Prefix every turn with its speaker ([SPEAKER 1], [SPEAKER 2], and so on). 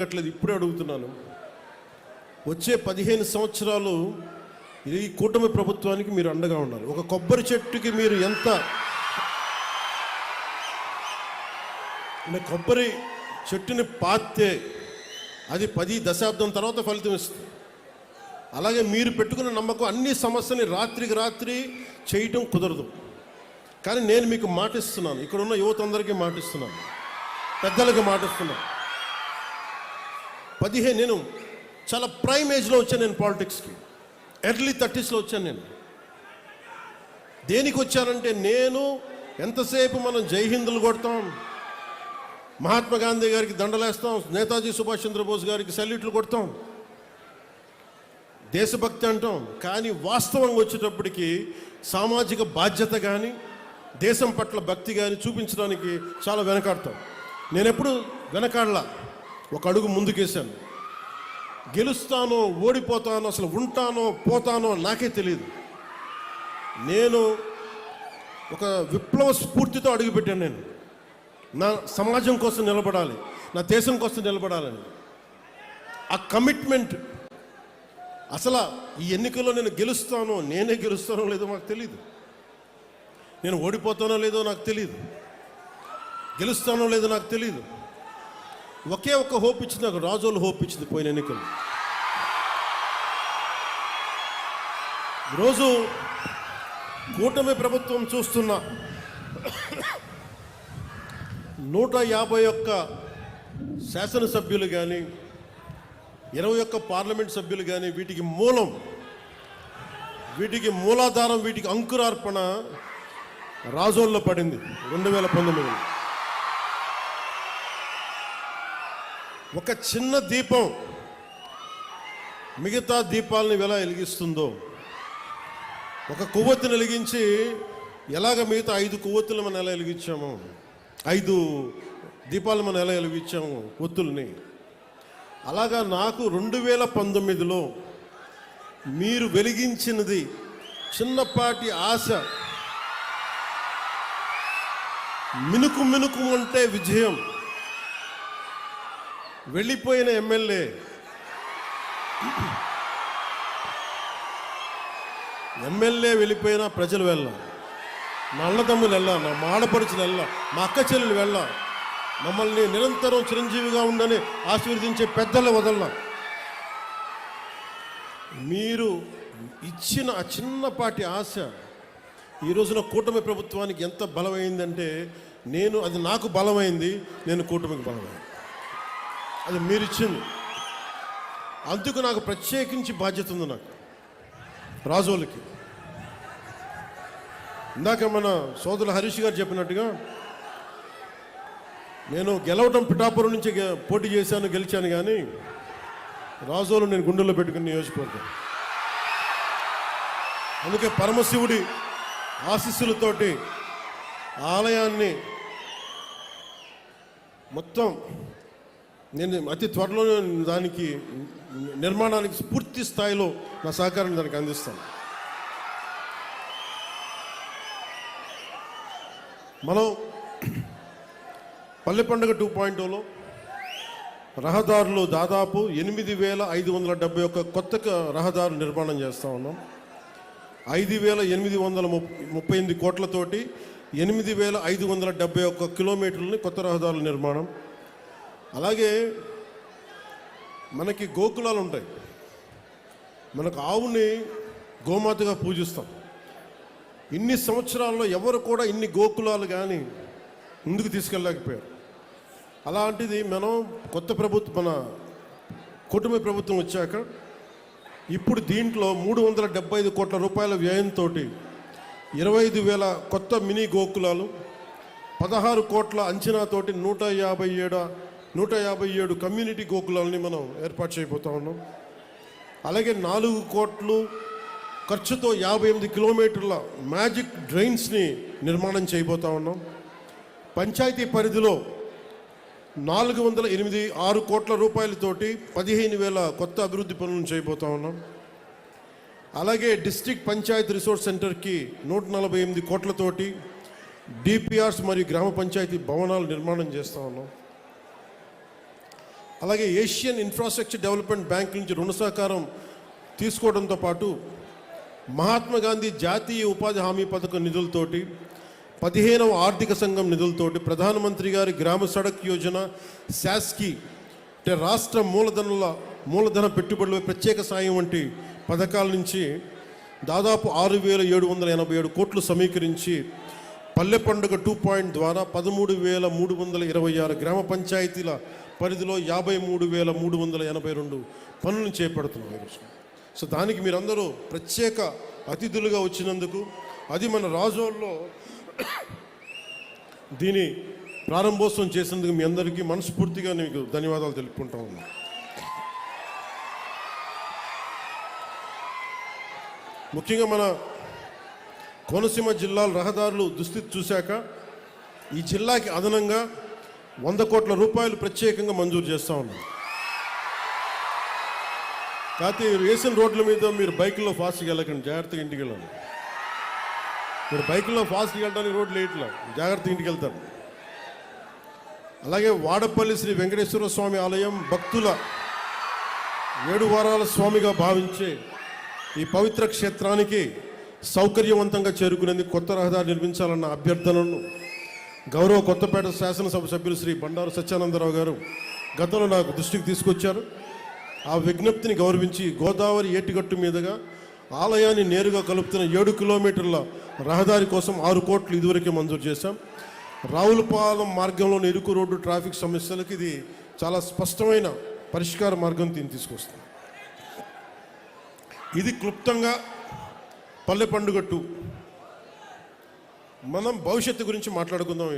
[SPEAKER 1] అడగట్లేదు ఇప్పుడే అడుగుతున్నాను. వచ్చే పదిహేను సంవత్సరాలు ఈ కూటమి ప్రభుత్వానికి మీరు అండగా ఉండాలి ఒక కొబ్బరి చెట్టుకి మీరు ఎంత కొబ్బరి చెట్టుని పాతే అది పది దశాబ్దం తర్వాత ఫలితం ఇస్తుంది. అలాగే మీరు పెట్టుకున్న నమ్మకం అన్ని సమస్యని రాత్రికి రాత్రి చేయటం కుదరదు. కానీ నేను మీకు మాటిస్తున్నాను. ఇక్కడ ఉన్న యువత అందరికీ మాటిస్తున్నాను. పెద్దలకు మాటిస్తున్నాను. పదిహేను నేను చాలా ప్రైమ్ ఏజ్లో వచ్చాను నేను పాలిటిక్స్కి. ఎర్లీ థర్టీస్లో వచ్చాను నేను. దేనికి వచ్చానంటే నేను ఎంతసేపు మనం జై హిందులు కొడతాం మహాత్మా గాంధీ గారికి దండలేస్తాం నేతాజీ సుభాష్ చంద్రబోస్ గారికి సెల్యూట్లు కొడతాం దేశభక్తి అంటాం. కానీ వాస్తవంగా వచ్చేటప్పటికి సామాజిక బాధ్యత కానీ దేశం పట్ల భక్తి కానీ చూపించడానికి చాలా వెనకాడతాం. నేను ఎప్పుడు వెనకాడలా? ఒక అడుగు ముందుకేశాను. గెలుస్తానో ఓడిపోతానో అసలు ఉంటానో పోతానో నాకే తెలియదు నేను ఒక విప్లవ స్ఫూర్తితో అడుగుపెట్టాను నేను. నా సమాజం కోసం నిలబడాలి నా దేశం కోసం నిలబడాలని. ఆ కమిట్మెంట్ అసలు ఈ ఎన్నికల్లో నేను గెలుస్తానో నేనే గెలుస్తానో లేదో నాకు తెలియదు నేను ఓడిపోతానో లేదో నాకు తెలియదు గెలుస్తానో లేదో నాకు తెలియదు ఒకే ఒక్క హోప్ ఇచ్చింది ఒక రాజోలు హోప్ ఇచ్చింది పోయిన ఎన్నికలు. ఈరోజు కూటమి ప్రభుత్వం చూస్తున్న నూట యాభై ఒక్క శాసనసభ్యులు కానీ ఇరవై ఒక్క పార్లమెంట్ సభ్యులు కానీ వీటికి మూలం వీటికి మూలాధారం వీటికి అంకురార్పణ రాజోల్లో పడింది రెండు వేల పంతొమ్మిది ఒక చిన్న దీపం మిగతా దీపాలను ఎలా వెలిగిస్తుందో. ఒక కొవ్వొత్తిని వెలిగించి ఎలాగ మిగతా ఐదు కొవ్వొత్తులు మనం ఎలా వెలిగించాము? ఐదు దీపాలు మనం ఎలా వెలిగించాము ఒత్తుల్ని? అలాగా నాకు రెండు వేల పంతొమ్మిదిలో మీరు వెలిగించినది చిన్నపాటి ఆశ. మినుకు మినుకు అంటే విజయం. వెళ్ళిపోయిన ఎమ్మెల్యే. ఎమ్మెల్యే వెళ్ళిపోయినా ప్రజలు వెళ్ళాం. మా అన్నదమ్ములు వెళ్ళాం మా ఆడపడుచులు వెళ్ళాం మా అక్క చెల్లెలు వెళ్ళాం. మమ్మల్ని నిరంతరం చిరంజీవిగా ఉండని ఆశీర్వదించే పెద్దలు వదలం మీరు ఇచ్చిన ఆ చిన్నపాటి ఆశ ఈ రోజున కూటమి ప్రభుత్వానికి ఎంత బలమైందంటే నేను అది నాకు బలమైంది నేను కూటమికి బలమైంది. అది మీరు ఇచ్చింది. అందుకు నాకు ప్రత్యేకించి బాధ్యత ఉంది నాకు. రాజోలకి. ఇందాక మన సోదరులు హరీష్ గారు చెప్పినట్టుగా నేను గెలవటం పిఠాపురం నుంచి పోటీ చేశాను గెలిచాను కానీ రాజోలు నేను గుండెల్లో పెట్టుకుని నియోజకవర్గం. అందుకే పరమశివుడి ఆశీస్సులతోటి ఆలయాన్ని మొత్తం నేను అతి త్వరలోనే దానికి నిర్మాణానికి పూర్తి స్థాయిలో నా సహకారం దానికి అందిస్తాను. మనం పల్లె పండుగ టూ పాయింట్ టూలో రహదారులు దాదాపు ఎనిమిది వేల ఐదు వందల డెబ్బై ఒక్క కొత్త రహదారు నిర్మాణం చేస్తూ ఉన్నాం. ఐదు వేల ఎనిమిది వందల ముప్పై ఎనిమిది కోట్లతోటి ఎనిమిది వేల ఐదు వందల డెబ్బై ఒక్క కిలోమీటర్లని కొత్త రహదారుల నిర్మాణం అలాగే మనకి గోకులాలు ఉంటాయి. మనకు ఆవుని గోమాతగా పూజిస్తాం. ఇన్ని సంవత్సరాల్లో ఎవరు కూడా ఇన్ని గోకులాలు కానీ ముందుకు తీసుకెళ్ళలేకపోయారు. అలాంటిది మనం కొత్త ప్రభుత్వం మన కుటుంబ ప్రభుత్వం వచ్చాక ఇప్పుడు దీంట్లో మూడు వందల డెబ్బై ఐదు కోట్ల రూపాయల వ్యయంతో ఇరవై ఐదు వేల కొత్త మినీ గోకులాలు పదహారు కోట్ల అంచనాతోటి నూట యాభై ఏడు నూట యాభై ఏడు కమ్యూనిటీ గోకులాలని మనం ఏర్పాటు చేయబోతా ఉన్నాం. అలాగే నాలుగు కోట్లు ఖర్చుతో యాభై ఎనిమిది కిలోమీటర్ల మ్యాజిక్ డ్రైన్స్ని నిర్మాణం చేయబోతా ఉన్నాం. పంచాయతీ పరిధిలో నాలుగు వందల ఎనిమిది ఆరు కోట్ల రూపాయలతోటి పదిహేను వేల కొత్త అభివృద్ధి పనులను చేయబోతా ఉన్నాం. అలాగే డిస్టిక్ పంచాయతీ రిసోర్స్ సెంటర్కి నూట నలభై ఎనిమిది కోట్లతోటి డిపిఆర్స్ మరియు గ్రామ పంచాయతీ భవనాలు నిర్మాణం చేస్తా ఉన్నాం. అలాగే ఏషియన్ ఇన్ఫ్రాస్ట్రక్చర్ డెవలప్మెంట్ బ్యాంక్ నుంచి రుణ సహకారం తీసుకోవడంతో పాటు మహాత్మా గాంధీ జాతీయ ఉపాధి హామీ పథకం నిధులతోటి పదిహేనవ ఆర్థిక సంఘం నిధులతోటి ప్రధానమంత్రి గారి గ్రామ సడక్ యోజన శాస్కి అంటే రాష్ట్ర మూలధనుల మూలధన పెట్టుబడుల ప్రత్యేక సాయం వంటి పథకాల నుంచి దాదాపు ఆరు వేల ఏడు వందల ఎనభై ఏడు కోట్లు సమీకరించి పల్లె పండుగ టూ పాయింట్ ద్వారా పదమూడు వేల మూడు వందల ఇరవై ఆరు గ్రామ పంచాయతీల పరిధిలో యాభై మూడు వేల మూడు వందల ఎనభై రెండు పనులను చేపడుతున్నాం ఈరోజు సో దానికి మీరందరూ ప్రత్యేక అతిథులుగా వచ్చినందుకు అది మన రాజోల్లో దీని ప్రారంభోత్సవం చేసినందుకు మీ అందరికీ మనస్ఫూర్తిగా మీకు ధన్యవాదాలు తెలుపుకుంటా ఉన్నాను. ముఖ్యంగా మన కోనసీమ జిల్లాల రహదారులు దుస్థితి చూశాక ఈ జిల్లాకి అదనంగా వంద కోట్ల రూపాయలు ప్రత్యేకంగా మంజూరు చేస్తా ఉన్నాం. కాకపోతే వేసిన రోడ్ల మీద మీరు బైకుల్లో ఫాస్ట్గా వెళ్ళకండి జాగ్రత్తగా ఇంటికి వెళ్ళండి. మీరు బైకుల్లో ఫాస్ట్గా వెళ్ళడానికి రోడ్లు వేయట్లా జాగ్రత్తగా ఇంటికి వెళ్తారు. అలాగే వాడపల్లి శ్రీ వెంకటేశ్వర స్వామి ఆలయం భక్తుల ఏడు వారాల స్వామిగా భావించే ఈ పవిత్ర క్షేత్రానికి సౌకర్యవంతంగా చేరుకునేందుకు కొత్త రహదారి నిర్మించాలన్న అభ్యర్థనను గౌరవ కొత్తపేట శాసనసభ సభ్యులు శ్రీ బండారు సత్యానందరావు గారు గతంలో నాకు దృష్టికి తీసుకొచ్చారు. ఆ విజ్ఞప్తిని గౌరవించి గోదావరి ఏటిగట్టు మీదుగా ఆలయాన్ని నేరుగా కలుపుతున్న ఏడు కిలోమీటర్ల రహదారి కోసం ఆరు కోట్లు ఇదివరకే మంజూరు చేశాం. రావులపాలెం మార్గంలోని ఇరుకు రోడ్డు ట్రాఫిక్ సమస్యలకు ఇది చాలా స్పష్టమైన పరిష్కార మార్గం దీన్ని తీసుకొస్తుంది. ఇది క్లుప్తంగా పల్లె పండుగట్టు మనం భవిష్యత్తు గురించి మాట్లాడుకుందాం.